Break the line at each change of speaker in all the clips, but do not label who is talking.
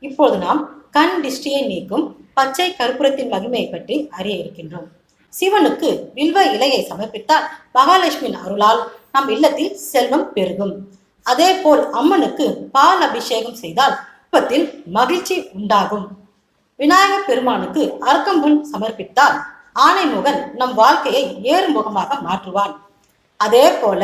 இப்போது நாம் கண் திஷ்டியை நீக்கும் பச்சை கற்பூரத்தின் மகிமையை பற்றி அறிய இருக்கின்றோம். சிவனுக்கு வில்வ இலையை சமர்ப்பித்தால் மகாலட்சுமியின் அருளால் நம் இல்லத்தில் செல்வம் பெருகும். அதே போல் அம்மனுக்கு பால் அபிஷேகம் செய்தால் குப்பத்தில் மகிழ்ச்சி உண்டாகும். விநாயகப் பெருமானுக்கு அர்க்கம்புல் சமர்ப்பித்தால் ஆனைமுகன் நம் வாழ்க்கையை ஏறுமுகமாக மாற்றுவான். அதே போல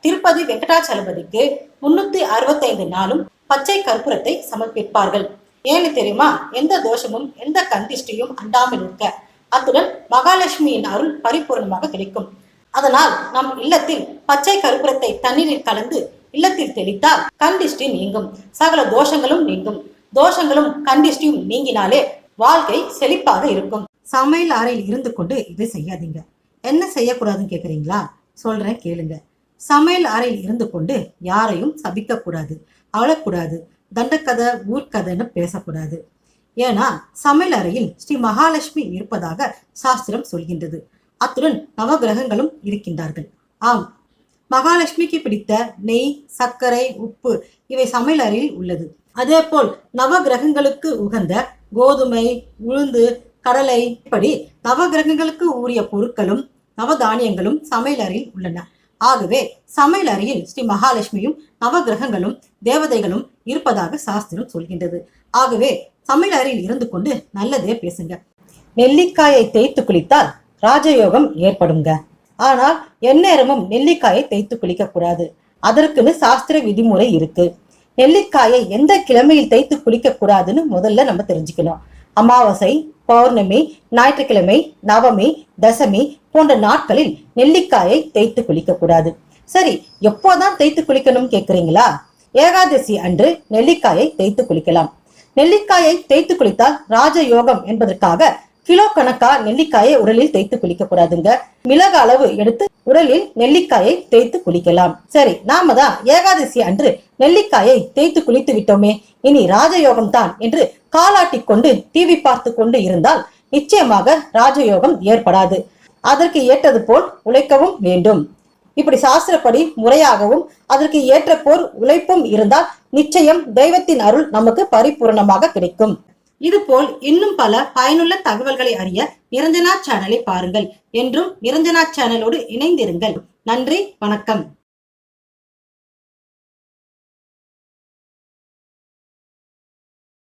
திருப்பதி வெங்கடாச்சலபதிக்கு முன்னூத்தி அறுபத்தைந்து நாளும் பச்சை கற்பூரத்தை சமர்ப்பிப்பார்கள். ஏன்னு தெரியுமா? எந்த தோஷமும் எந்த கந்திஷ்டியும் அண்டாமல் இருக்க. அத்துடன் மகாலட்சுமியின் அருள் பரிபூர்ணமாக கிடைக்கும். அதனால் நம் இல்லத்தில் பச்சை கற்பூரத்தை தண்ணீரில் கலந்து இல்லத்தில் தெளித்தால் கண்டிஷ்டி நீங்கும். சகல தோஷங்களும் நீங்கும். தோஷங்களும் கண்டிஷ்டியும் நீங்கினாலே வாழ்க்கை செழிப்பாக இருக்கும். சமையல் அறையில் இருந்து கொண்டு இதை செய்யாதீங்க. என்ன செய்யக்கூடாதுன்னு கேக்குறீங்களா? சொல்றேன் கேளுங்க. சமையல் அறையில் இருந்து கொண்டு யாரையும் சபிக்கக்கூடாது அழக்கூடாது தண்டக்கதை ஊர்க்கதைன்னு பேசக்கூடாது. ஏன்னா சமையல் அறையில் ஸ்ரீ மகாலட்சுமி இருப்பதாக சாஸ்திரம் சொல்கின்றது. அத்துடன் நவகிரகங்களும் இருக்கின்றார்கள். ஆம் மகாலட்சுமிக்கு பிடித்த நெய் சர்க்கரை உப்பு இவை சமையல் அறையில் உள்ளது. அதே போல் நவகிரகங்களுக்கு உகந்த கோதுமை உளுந்து கடலை இப்படி நவகிரகங்களுக்கு உரிய பொருட்களும் நவதானியங்களும் சமையல் அறையில் உள்ளன. ஆகவே சமையல் அறையில் ஸ்ரீ மகாலட்சுமியும் நவகிரகங்களும் தேவதைகளும் இருப்பதாக சாஸ்திரம் சொல்கின்றது. ஆகவே சமையல் அறையில் இருந்து கொண்டு நல்லதே பேசுங்க. நெல்லிக்காயை தேய்த்து குளித்தால் ராஜயோகம் ஏற்படுங்க. ஆனால் எந்நேரமும் நெல்லிக்காயை தேய்த்து குளிக்க கூடாது. அதற்குன்னு சாஸ்திர விதிமுறை இருக்கு. நெல்லிக்காயை எந்த கிழமையில் தேய்த்து குளிக்க கூடாதுன்னு முதல்ல நம்ம தெரிஞ்சுக்கணும். அமாவாசை பௌர்ணமி ஞாயிற்றுக்கிழமை நவமி தசமி போன்ற நாட்களில் நெல்லிக்காயை தேய்த்து குளிக்க கூடாது. சரி எப்போதான் தேய்த்து குளிக்கணும் கேக்குறீங்களா? ஏகாதசி அன்று நெல்லிக்காயை தேய்த்து குளிக்கலாம். நெல்லிக்காயை தேய்த்து குளித்தால் ராஜயோகம் என்பதற்காக கிலோ கணக்கா நெல்லிக்காயை உடலில் தேய்த்து குளிக்க கூடாதுங்க. மிளக அளவு எடுத்து உடலில் நெல்லிக்காயை தேய்த்து குளிக்கலாம். சரி நாம தான் ஏகாதசி அன்று நெல்லிக்காயை தேய்த்து குளித்து விட்டோமே. இனி ராஜயோகம் தான் என்று காலாட்டி கொண்டு டிவி பார்த்து கொண்டு இருந்தால் நிச்சயமாக ராஜயோகம் ஏற்படாது. அதற்கு ஏற்றது போல் உழைக்கவும் வேண்டும். இப்படி சாஸ்திரப்படி முறையாகவும் அதற்கு ஏற்ற போர் உழைப்பும் இருந்தால் நிச்சயம் தெய்வத்தின் அருள் நமக்கு பரிபூரணமாக கிடைக்கும். இதுபோல் இன்னும் பல பயனுள்ள தகவல்களை அறிய நிரஞ்சனா சேனலை பாருங்கள். என்றும் நிரஞ்சனா சேனலோடு இணைந்திருங்கள். நன்றி வணக்கம்.